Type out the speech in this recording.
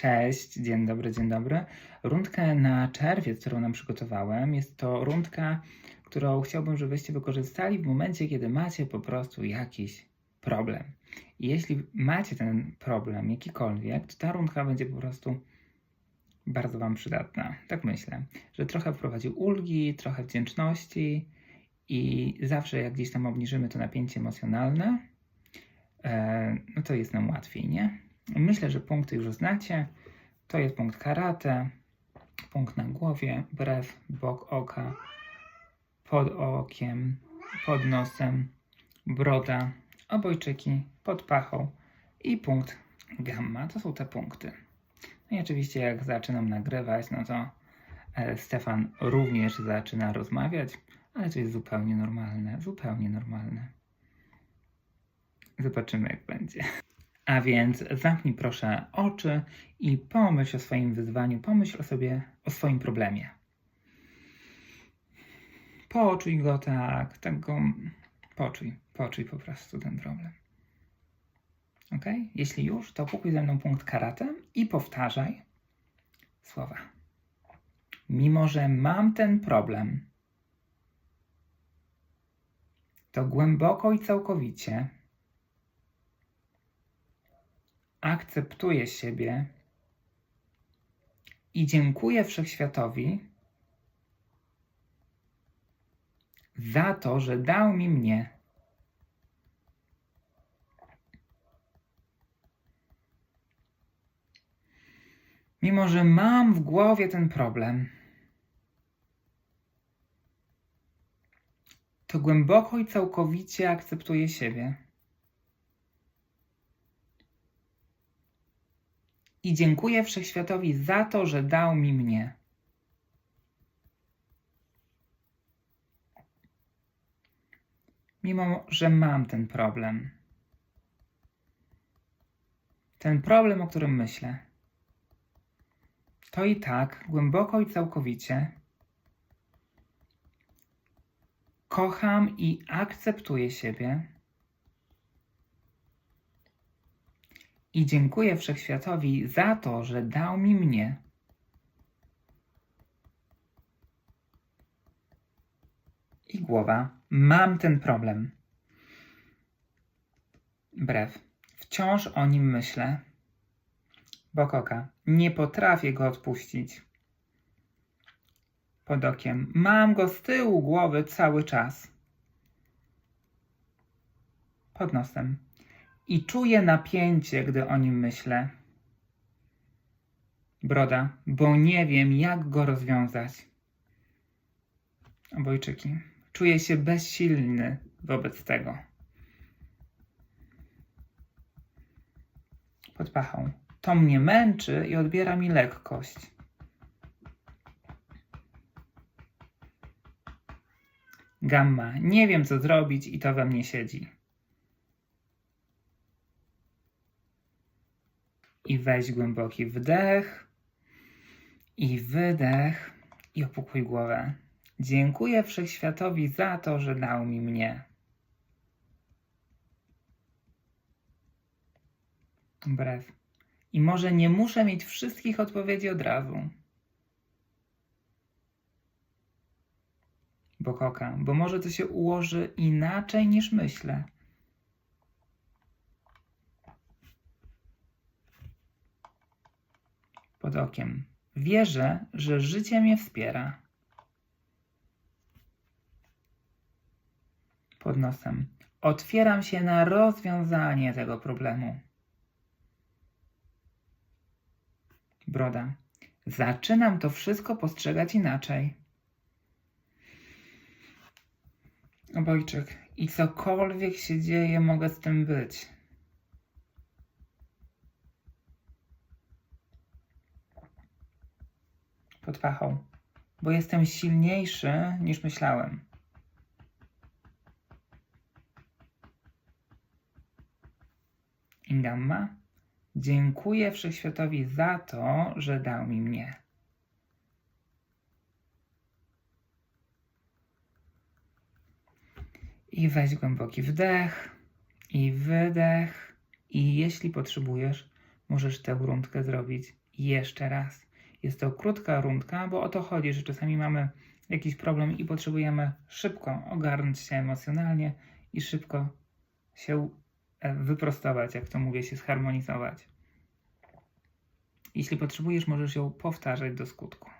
Cześć, dzień dobry, dzień dobry. Rundkę na czerwiec, którą nam przygotowałem, jest to rundka, którą chciałbym, żebyście wykorzystali w momencie, kiedy macie po prostu jakiś problem. I jeśli macie ten problem jakikolwiek, to ta rundka będzie po prostu bardzo Wam przydatna. Tak myślę, że trochę wprowadzi ulgi, trochę wdzięczności i zawsze jak gdzieś tam obniżymy to napięcie emocjonalne, e, no to jest nam łatwiej, nie? Myślę, że punkty już znacie. To jest punkt karate, punkt na głowie, brew, bok oka, pod okiem, pod nosem, broda, obojczyki, pod pachą i punkt gamma. To są te punkty. No i oczywiście jak zaczynam nagrywać, no to e, Stefan również zaczyna rozmawiać, ale to jest zupełnie normalne, zupełnie normalne. Zobaczymy jak będzie. A więc zamknij proszę oczy i pomyśl o swoim wyzwaniu, pomyśl o sobie, o swoim problemie. Poczuj go tak, tak go. Poczuj, poczuj po prostu ten problem. Ok? Jeśli już, to pokój ze mną punkt karate i powtarzaj słowa. Mimo, że mam ten problem, to głęboko i całkowicie akceptuję siebie i dziękuję wszechświatowi za to, że dał mi mnie. Mimo, że mam w głowie ten problem, to głęboko i całkowicie akceptuję siebie. I dziękuję Wszechświatowi za to, że dał mi mnie. Mimo, że mam ten problem. Ten problem, o którym myślę. To i tak głęboko i całkowicie kocham i akceptuję siebie. I dziękuję Wszechświatowi za to, że dał mi mnie. I głowa, mam ten problem. Brew, wciąż o nim myślę. Bok oka, nie potrafię go odpuścić. Pod okiem, mam go z tyłu głowy cały czas. Pod nosem, i czuję napięcie, gdy o nim myślę. Broda, bo nie wiem, jak go rozwiązać. Obojczyki, czuję się bezsilny wobec tego. Pod pachą. To mnie męczy i odbiera mi lekkość. Gamma, nie wiem co zrobić i to we mnie siedzi. Weź głęboki wdech i wydech i opukłuj głowę. Dziękuję Wszechświatowi za to, że dał mi mnie. Brew. I może nie muszę mieć wszystkich odpowiedzi od razu. Bokoka, bo może to się ułoży inaczej niż myślę. Pod okiem. Wierzę, że życie mnie wspiera. Pod nosem. Otwieram się na rozwiązanie tego problemu. Broda. Zaczynam to wszystko postrzegać inaczej. Obojczyk. I cokolwiek się dzieje, mogę z tym być. Pod bo jestem silniejszy niż myślałem. Ingamma, dziękuję Wszechświatowi za to, że dał mi mnie. I weź głęboki wdech i wydech. I jeśli potrzebujesz, możesz tę rundkę zrobić jeszcze raz. Jest to krótka rundka, bo o to chodzi, że czasami mamy jakiś problem i potrzebujemy szybko ogarnąć się emocjonalnie i szybko się e, wyprostować, jak to mówię, się zharmonizować. Jeśli potrzebujesz, możesz ją powtarzać do skutku.